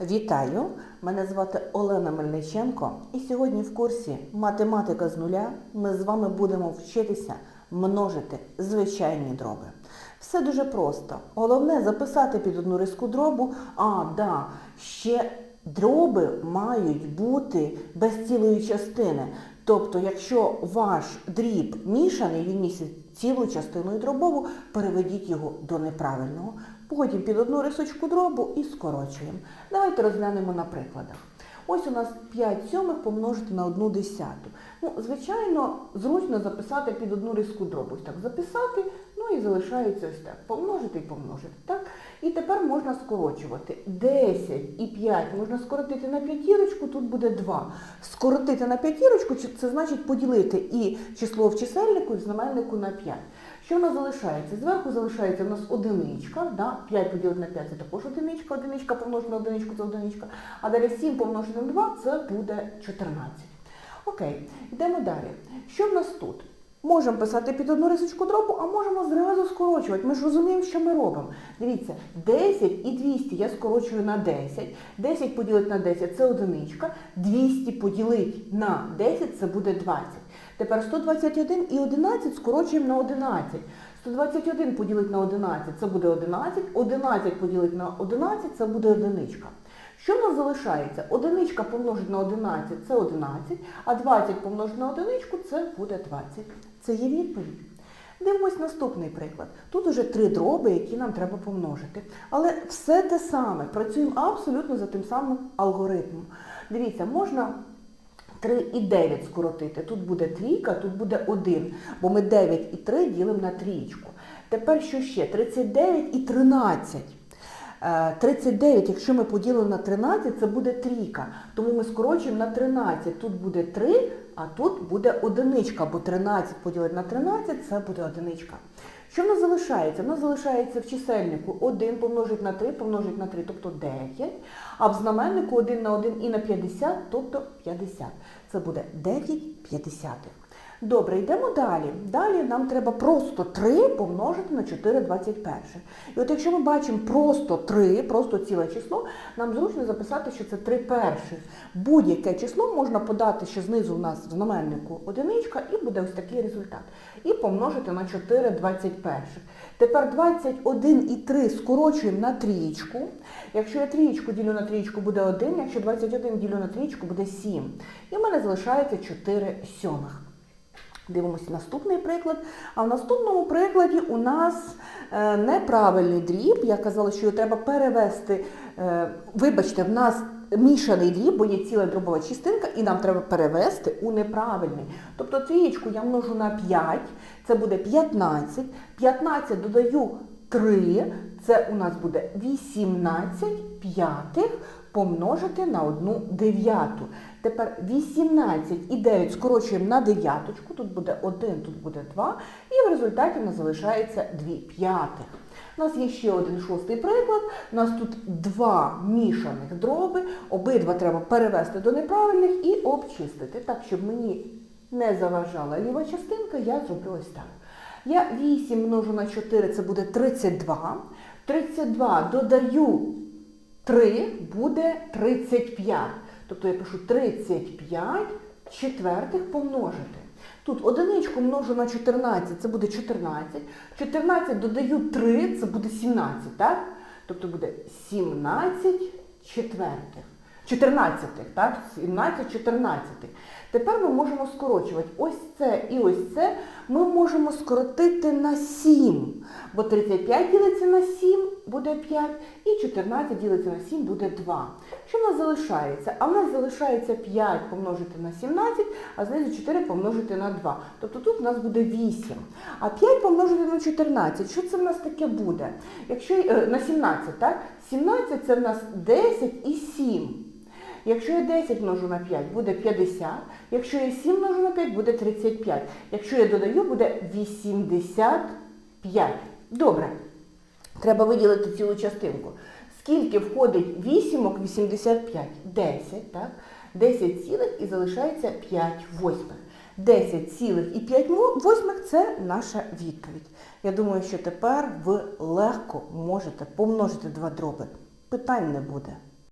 Вітаю! Мене звати Олена Мельниченко, і сьогодні в курсі Математика з нуля ми з вами будемо вчитися множити звичайні дроби. Все дуже просто. Головне записати під одну риску дробу. А, да, ще дроби мають бути без цілої частини. Тобто, якщо ваш дріб мішаний, він містить цілу частину дробову, переведіть його до неправильного. Потім під одну рисочку дробу і скорочуємо. Давайте розглянемо на прикладах. Ось у нас 5 сьомих помножити на 1 десяту. Ну, звичайно, зручно записати під одну риску дробу. Так записати, ну і залишається ось так. Помножити і помножити. Так? І тепер можна скорочувати. 10 і 5 можна скоротити на п'ятірочку, тут буде 2. Скоротити на п'ятірочку це значить поділити і число в чисельнику, і в знаменнику на 5. Що в нас залишається? Зверху залишається у нас одиничка, да? 5 поділити на 5 це також одиничка, одиничка помножена на одиничку це одиничка. А далі 7 помножено на 2 це буде 14. Окей, йдемо далі. Що в нас тут? Можемо писати під одну рисочку дробу, а можемо зразу скорочувати. Ми ж розуміємо, що ми робимо. Дивіться, 10 і 200 я скорочую на 10. 10 поділити на 10 це одиничка. 200 поділити на 10 це буде 20. Тепер 121 і 11 скорочуємо на 11. 121 поділити на 11 це буде 11. 11 поділити на 11 це буде одиничка. Що в нас залишається? Одиничка помножити на 11 це 11, а 20 помножити на одиничку це буде 20. Це є відповідь. Дивимось наступний приклад. Тут уже три дроби, які нам треба помножити. Але все те саме. Працюємо абсолютно за тим самим алгоритмом. Дивіться, можна 3 і 9 скоротити. Тут буде трійка, тут буде 1, бо ми 9 і 3 ділимо на трійку. Тепер що ще? 39 і 13. 39, якщо ми поділимо на 13, це буде трійка. Тому ми скорочуємо на 13. Тут буде 3, а тут буде одиничка, бо 13 поділити на 13 це буде одиничка. Що в нас залишається? В нас залишається в чисельнику 1 помножить на 3, помножить на 3, тобто 9. А в знаменнику 1 на 1 і на 50, тобто 50. Це буде 9 п'ятдесятих. Добре, йдемо далі. Далі нам треба просто 3 помножити на 4 21. І от якщо ми бачимо просто 3, просто ціле число, нам зручно записати, що це 3 перших. Будь-яке число можна подати, що знизу у нас в знаменнику одиничка, і буде ось такий результат. І помножити на 4 21. Тепер 21 і 3 скорочуємо на трієчку. Якщо я трієчку ділю на трієчку, буде 1, якщо 21 ділю на трієчку, буде 7. І в мене залишається 4 сьомих. Дивимося наступний приклад. А в наступному прикладі у нас е, неправильний дріб. Я казала, що його треба перевести. Е, вибачте, в нас мішаний дріб, бо є ціла дробова частинка, і нам треба перевести у неправильний. Тобто трієчку я множу на 5, це буде 15. 15 додаю 3, це у нас буде 18 п'ятих помножити на 1 дев'яту. Тепер 18 і 9 скорочуємо на дев'яточку, тут буде 1, тут буде 2, і в результаті в нас залишається 2 п'ятих. У нас є ще один шостий приклад. У нас тут два мішаних дроби, обидва треба перевести до неправильних і обчистити. Так, щоб мені не заважала ліва частинка, я зроблю ось так. Я 8 множу на 4, це буде 32. 32 додаю 3, буде 35. Тобто я пишу 35 четвертих помножити. Тут одиничку множу на 14, це буде 14. 14 додаю 3, це буде 17, так? Тобто буде 17 четвертих. 14, так? 17 14. Тепер ми можемо скорочувати ось це і ось це ми можемо скоротити на 7. Бо 35 ділиться на 7 буде 5, і 14 ділиться на 7 буде 2. Що в нас залишається? А в нас залишається 5 помножити на 17, а знизу 4 помножити на 2. Тобто тут у нас буде 8. А 5 помножити на 14. Що це в нас таке буде? Якщо е, На 17, так? 17 це в нас 10 і 7. Якщо я 10 множу на 5, буде 50. Якщо я 7 множу на 5, буде 35. Якщо я додаю, буде 85. Добре. Треба виділити цілу частинку. Скільки входить вісімок 85? 10, так? 10 цілих і залишається 5 восьмих. 10 цілих і 5 восьмих – це наша відповідь. Я думаю, що тепер ви легко можете помножити два дроби. Питань не буде.